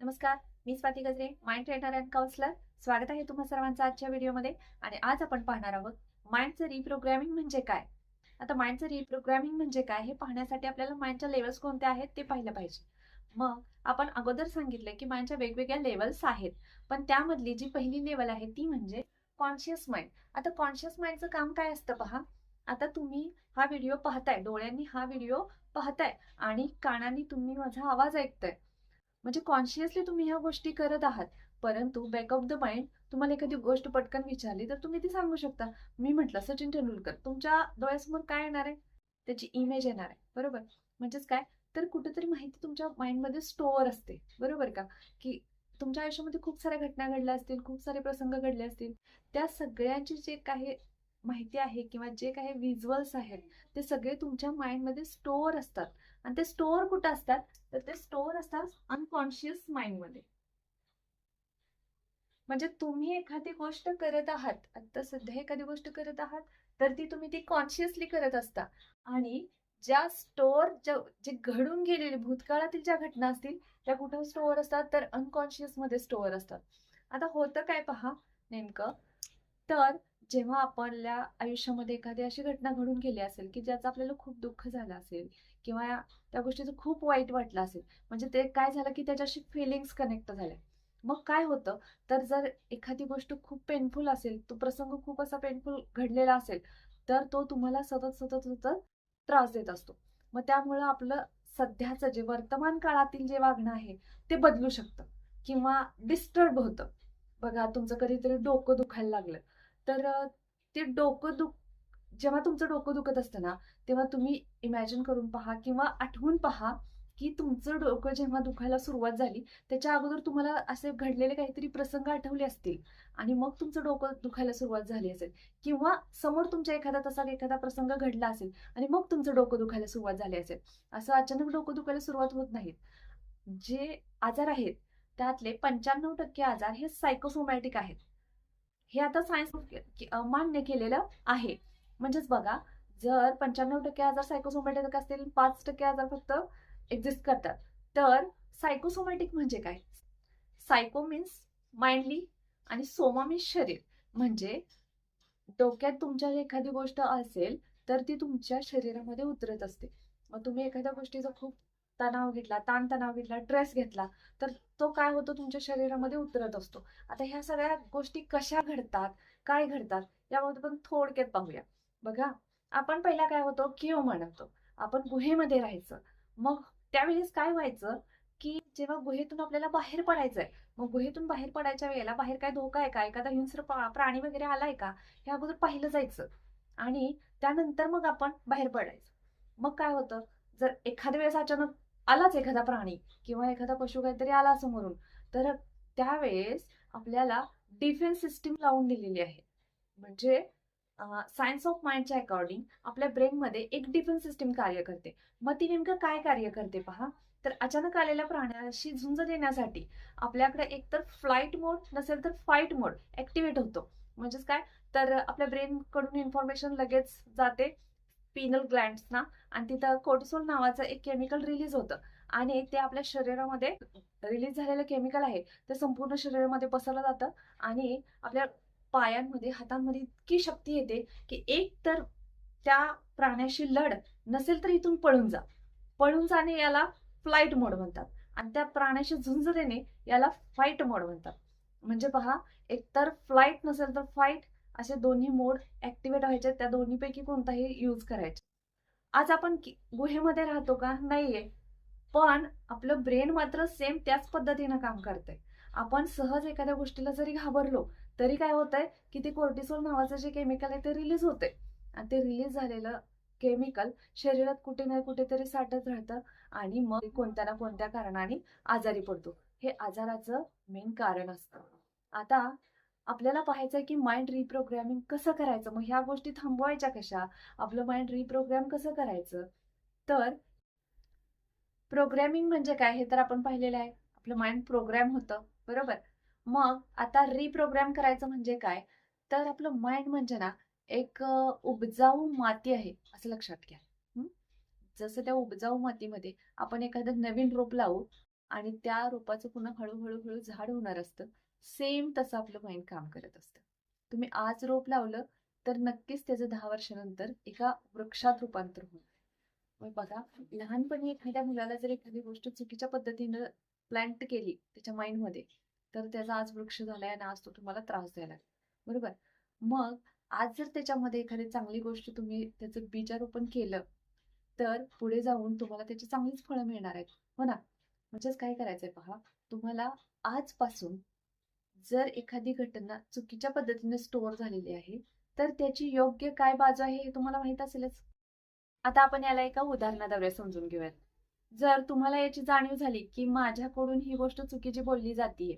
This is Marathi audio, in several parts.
नमस्कार मी स्वाती गजरे माइंड ट्रेनर अँड काउन्सलर स्वागत आहे तुम्हा सर्वांचं आजच्या व्हिडिओमध्ये. आणि आज आपण पाहणार आहोत माइंडचं रिप्रोग्रॅमिंग म्हणजे काय? आता माइंडचं रिप्रोग्रॅमिंग म्हणजे काय हे पाहण्यासाठी आपल्याला माइंडच्या लेवल्स कोणत्या आहेत ते पाहिलं पाहिजे. मग आपण अगोदर सांगितलं की माइंडच्या वेगवेगळ्या लेवल्स आहेत. पण त्यामधली जी पहिली लेवल आहे ती म्हणजे कॉन्शियस माइंड आता कॉन्शियस माइंडचं काम काय असतं पहा? आता तुम्ही हा व्हिडिओ पाहताय डोळ्यांनी हा व्हिडिओ पाहताय आणि कानाने तुम्ही माझा आवाज ऐकताय. म्हणजे कॉन्शियसली तुम्ही ह्या गोष्टी करत आहात. परंतु बॅक ऑफ द माइंड तुम्हाला एखादी गोष्ट पटकन विचारली तर तुम्ही ती सांगू शकता. मी म्हटलं सचिन तेंडुलकर तुमच्या डोळ्यासमोर काय येणार आहे? त्याची इमेज येणार आहे. बरोबर? म्हणजेच काय? तर कुठेतरी माहिती तुमच्या माइंडमध्ये स्टोअर असते. बरोबर का? की तुमच्या आयुष्यामध्ये खूप साऱ्या घटना घडल्या असतील खूप सारे प्रसंग घडले असतील. त्या सगळ्यांची जे काही माहिती आहे किंवा जे काही व्हिज्युअल्स आहेत ते सगळे तुमच्या माइंडमध्ये स्टोअर असतात. आणि ते स्टोअर कुठं असतात? तर ते स्टोअर असतात अनकॉन्शियस माइंडमध्ये म्हणजे तुम्ही एखादी गोष्ट करत आहात आता सध्या एखादी गोष्ट करत आहात तर ती तुम्ही ती कॉन्शियसली करत असता. आणि ज्या स्टोअर जे घडून गेलेले भूतकाळातील ज्या घटना असतील त्या कुठं स्टोअर असतात तर अनकॉन्शियसमध्ये स्टोअर असतात. आता होतं काय पहा नेमकं. तर जेव्हा आपल्या आयुष्यामध्ये एखादी अशी घटना घडून गेली असेल की ज्याचं आपल्याला खूप दुःख झालं असेल किंवा त्या गोष्टीचं खूप वाईट वाटलं असेल म्हणजे ते काय झालं की त्याच्याशी फिलिंग्स कनेक्ट झाल्या. मग काय होतं? तर जर एखादी गोष्ट खूप पेनफुल असेल तो प्रसंग खूप असा पेनफुल घडलेला असेल तर तो तुम्हाला सतत सतत सतत त्रास देत असतो. मग त्यामुळं आपलं सध्याचं जे वर्तमान काळातील जे वागणं आहे ते बदलू शकतं किंवा डिस्टर्ब होतं. बघा तुमचं कधीतरी डोकं दुखायला लागलं. तर ते डोकं दुख जेव्हा तुमचं डोकं दुखत असतं ना तेव्हा तुम्ही इमॅजिन करून पहा किंवा आठवून पहा की तुमचं डोकं जेव्हा दुखायला सुरुवात झाली त्याच्या अगोदर तुम्हाला असे घडलेले काहीतरी प्रसंग आठवले असतील आणि मग तुमचं डोकं दुखायला सुरुवात झाली असेल. किंवा समोर तुमच्या एखादा तसा एखादा प्रसंग घडला असेल आणि मग तुमचं डोकं दुखायला सुरुवात झाली असेल. असं अचानक डोकं दुखायला सुरुवात होत नाहीत. जे आजार आहेत त्यातले पंच्याण्णव टक्के आजार हे सायकोसोमॅटिक आहेत. हे आता सायन्स मान्य केलेलं आहे. म्हणजेच बघा जर पंच्याण्णव टक्के आजार सायकोसोमॅटिक असतील पाच टक्के आजार फक्त एक्झिस्ट करतात. तर सायकोसोमॅटिक म्हणजे काय? सायको मीन्स माइंडली आणि सोमा मीन्स शरीर. म्हणजे डोक्यात तुमच्या एखादी गोष्ट असेल तर ती तुमच्या शरीरामध्ये उतरत असते. मग तुम्ही एखाद्या गोष्टीचा खूप तणाव घेतला ताणतणाव घेतला स्ट्रेस घेतला तर तो काय होतो? तुमच्या शरीरामध्ये उतरत असतो. आता ह्या सगळ्या गोष्टी कशा घडतात? काय घडतात? याबाबत पण थोडक्यात पाहूया. बघा आपण पहिला काय होतो? किओ म्हणतो. आपण गुहेमध्ये राहायचं. मग त्यावेळेस काय व्हायचं? की जेव्हा गुहेतून आपल्याला बाहेर पडायचंय मग गुहेतून बाहेर पडायच्या वेळेला बाहेर काय धोका आहे का? एखादा हिंस्र प्राणी वगैरे आलाय का? हे अगोदर पाहिलं जायचं. आणि त्यानंतर मग आपण बाहेर पडायचं. मग काय होतं? जर एखाद्या वेळेस अचानक आलाच एखादा प्राणी किंवा एखादा पशु काहीतरी आला समोरून तर त्यावेळेस आपल्याला डिफेन्स सिस्टीम लावून दिलेली आहे. म्हणजे सायन्स ऑफ माइंडच्या अकॉर्डिंग आपल्या ब्रेनमध्ये एक डिफेन्स सिस्टीम कार्य करते. मग ती नेमकं काय कार्य करते पहा. तर अचानक आलेल्या प्राण्याशी झुंज देण्यासाठी आपल्याकडे एकतर फ्लाईट मोड नसेल तर फाईट मोड ऍक्टिव्हेट होतो. म्हणजेच काय? तर आपल्या ब्रेनकडून इन्फॉर्मेशन लगेच जाते. पिनल ग्लँड्सना आणि तिथं कोर्टिसोल नावाचं एक केमिकल रिलीज होतं. आणि ते आपल्या शरीरामध्ये रिलीज झालेलं केमिकल आहे ते संपूर्ण शरीरामध्ये पसरलं जातं. आणि आपल्या पायांमध्ये हातांमध्ये इतकी शक्ती येते की एक तर त्या प्राण्याशी लढ नसेल तर इथून पळून जा. पळून जाणे याला फ्लाईट मोड म्हणतात. आणि त्या प्राण्याशी झुंज देणे याला फाईट मोड म्हणतात. म्हणजे पहा एकतर फ्लाईट नसेल तर फाईट असे दोन्ही मोड ऍक्टिव्हेट व्हायचे त्या दोन्हीपैकी कोणताही यूज करायचे. आज आपण गुहेमध्ये राहतो का? नाहीये. पण आपलं ब्रेन मात्र सेम त्याच पद्धतीनं काम करतंय. आपण सहज एखाद्या गोष्टीला जरी घाबरलो तरी काय होतंय की ते कोर्टिसोल नावाचं जे केमिकल आहे ते रिलीज होते आणि ते रिलीज झालेलं केमिकल शरीरात कुठे ना कुठेतरी साठत राहतं आणि मग कोणत्या ना कोणत्या कारणाने आजारी पडतो. हे आजाराचं मेन कारण असतं. आता आपल्याला पाहायचंय की माइंड रिप्रोग्रॅमिंग कसं करायचं? मग ह्या गोष्टी थांबवायच्या कशा? आपलं माइंड रिप्रोग्रॅम कसं करायचं? तर प्रोग्रॅमिंग म्हणजे काय? हे तर आपण पाहिलेलं आहे. आपलं माइंड प्रोग्रॅम होतं. बरोबर? मग आता रिप्रोग्रॅम करायचं म्हणजे काय? तर आपलं माइंड म्हणजे ना एक उपजाऊ माती आहे. असं लक्षात घ्या. जसं त्या उपजाऊ मातीमध्ये आपण एखादं नवीन रोप लावू आणि त्या रोपाचं पुन्हा हळूहळू हळू झाड होणार असतं. सेम तसं आपलं माइंड काम करत असतं. तुम्ही आज रोप लावलं तर नक्कीच त्याचं दहा वर्षानंतर एका वृक्षात रूपांतर होईल. मग बघा लहानपणी एखाद्या मुलाला जर एखादी गोष्ट चुकीच्या पद्धतीनं प्लॅन्ट केली त्याच्या माइंडमध्ये तर त्याचा आज वृक्ष झालाय आणि आज तो तुम्हाला त्रास द्यायला लागला. बरोबर? मग आज जर त्याच्यामध्ये एखादी चांगली गोष्ट तुम्ही त्याचं बीजारोपण केलं तर पुढे जाऊन तुम्हाला त्याची चांगलीच फळं मिळणार आहेत. हो ना? म्हणजेच काय करायचंय पहा तुम्हाला आजपासून जर एखादी घटना चुकीच्या पद्धतीने स्टोअर झालेली आहे तर त्याची योग्य काय बाजू आहे हे तुम्हाला माहीत असेलच? आता आपण याला एका उदाहरणाद्वारे समजून घेऊयात. जर तुम्हाला याची जाणीव झाली की माझ्याकडून ही गोष्ट चुकीची बोलली जातीये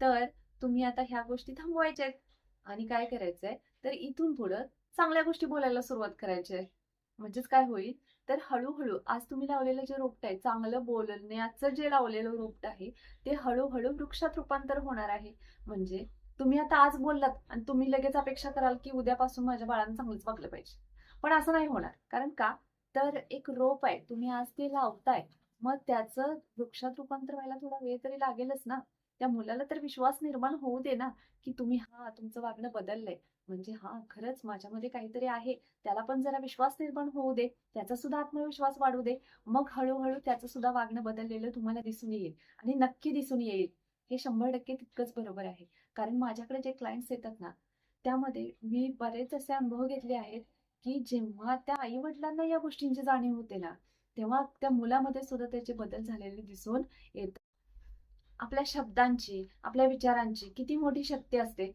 तर तुम्ही आता ह्या गोष्टी थांबवायच्या आहेत आणि काय करायचंय? तर इथून पुढं चांगल्या गोष्टी बोलायला सुरुवात करायची आहे म्हणजेच काय होईल? तर हळूहळू आज तुम्ही लावलेलं जे रोपट आहे चांगलं बोलण्याचं जे लावलेलं रोपट आहे ते हळूहळू वृक्षात रूपांतर होणार आहे. म्हणजे तुम्ही आता आज बोललात आणि तुम्ही लगेच अपेक्षा कराल की उद्यापासून माझ्या बाळांना चांगलंच वागलं पाहिजे. पण असं नाही होणार. कारण का? तर एक रोप आहे तुम्ही आज ते लावताय मग त्याचं वृक्षात रूपांतर व्हायला थोडा वेळ तरी लागेलच ना. त्या मुलाला तर विश्वास निर्माण होऊ दे ना की तुम्ही हा तुमचं वागणं बदललंय. म्हणजे हा खरंच माझ्यामध्ये काहीतरी आहे. त्याला पण जरा विश्वास निर्माण होऊ दे. त्याचा सुद्धा आत्मविश्वास वाढू दे. मग हळूहळू त्याचं सुद्धा वागणं बदललेलं तुम्हाला दिसून येईल. आणि नक्की दिसून येईल. हे शंभर टक्के तितकंच बरोबर आहे. कारण माझ्याकडे जे क्लायंट्स येतात ना त्यामध्ये मी बरेच असे अनुभव घेतले आहेत की जेव्हा त्या आई वडिलांना या गोष्टींची जाणीव होते ना तेव्हा त्या मुलामध्ये सुद्धा त्याचे बदल झालेले दिसून येतात. आपल्या शब्दांची आपल्या विचारांची किती मोठी शक्ती असते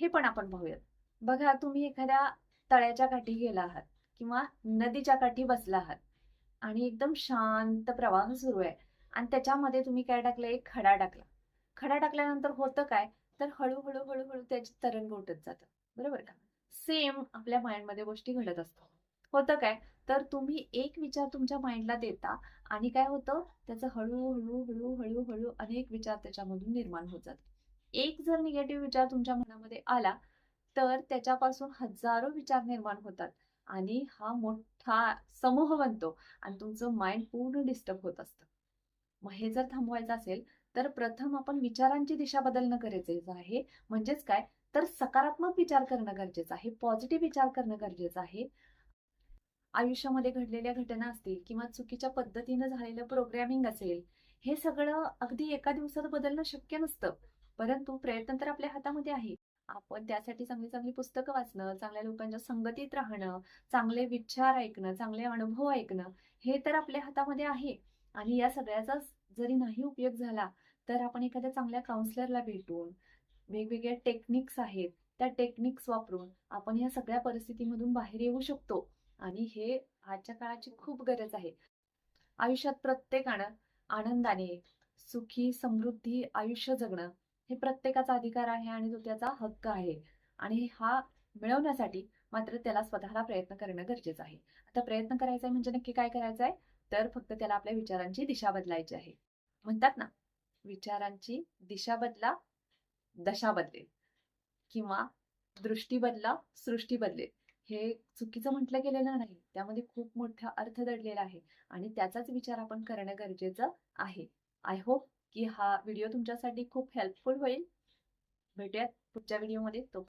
हे पण आपण पाहूयात बघा तुम्ही एखाद्या तळ्याच्या काठी गेला आहात किंवा नदीच्या काठी बसला आहात आणि एकदम शांत प्रवाह सुरू आहे आणि त्याच्यामध्ये तुम्ही काय टाकलं? एक खडा टाकला. खडा टाकल्यानंतर होतं काय? तर हळूहळू हळूहळू त्याची तरंग उठत जातं. बरोबर का? सेम आपल्या माइंडमध्ये गोष्टी घडत असतो होतं काय? तर तुम्ही एक विचार तुमच्या माइंडला देता आणि काय होतं? त्याचं हळूहळू हळू हळूहळू अनेक विचार त्याच्यामधून निर्माण होत जातात एक जर निगेटिव्ह विचार तुमच्या मनामध्ये आला तर त्याच्यापासून हजारो विचार निर्माण होतात. आणि हा मोठा समूह बनतो आणि तुमचं माइंड पूर्ण डिस्टर्ब होत असतं. मग हे जर थांबवायचं असेल तर प्रथम आपण विचारांची दिशा बदलणं गरजेचं आहे. म्हणजेच काय? तर सकारात्मक विचार करणं गरजेचं आहे. पॉझिटिव्ह विचार करणं गरजेचं आहे. आयुष्यामध्ये घडलेल्या घटना असतील किंवा चुकीच्या पद्धतीनं झालेलं प्रोग्रॅमिंग असेल हे सगळं अगदी एका दिवसात बदलणं शक्य नसतं. परंतु प्रयत्न तर आपल्या हातामध्ये आहे आपण त्यासाठी चांगली चांगली पुस्तकं वाचणं चांगल्या लोकांच्या संगतीत राहणं चांगले विचार ऐकणं चांगले अनुभव ऐकणं हे तर आपल्या हातामध्ये आहे. आणि या सगळ्याचा जरी नाही उपयोग झाला तर आपण एखाद्या चांगल्या काउन्सिलरला भेटून वेगवेगळ्या टेक्निक्स आहेत त्या टेक्निक्स वापरून आपण या सगळ्या परिस्थितीमधून बाहेर येऊ शकतो. आणि हे आजच्या काळाची खूप गरज आहे. आयुष्यात प्रत्येकानं आनंदाने सुखी समृद्धी आयुष्य जगणं हे प्रत्येकाचा अधिकार आहे आणि तो त्याचा हक्क आहे. आणि हा मिळवण्यासाठी मात्र त्याला स्वतःला प्रयत्न करणं गरजेचं आहे. आता प्रयत्न करायचा आहे म्हणजे नक्की काय करायचं आहे तर फक्त त्याला आपल्या विचारांची दिशा बदलायची आहे. म्हणतात ना विचारांची दिशा बदला दशा बदलेल किंवा दृष्टी बदला सृष्टी बदलेल हे चुकीचं म्हटलं गेलेलं नाही. त्यामध्ये खूप मोठा अर्थ दडलेला आहे. आणि त्याचाच विचार आपण करणं गरजेचं आहे. आय होप की हा व्हिडिओ तुमच्यासाठी खूप हेल्पफुल होईल. भेटूयात पुढच्या व्हिडिओमध्ये. तो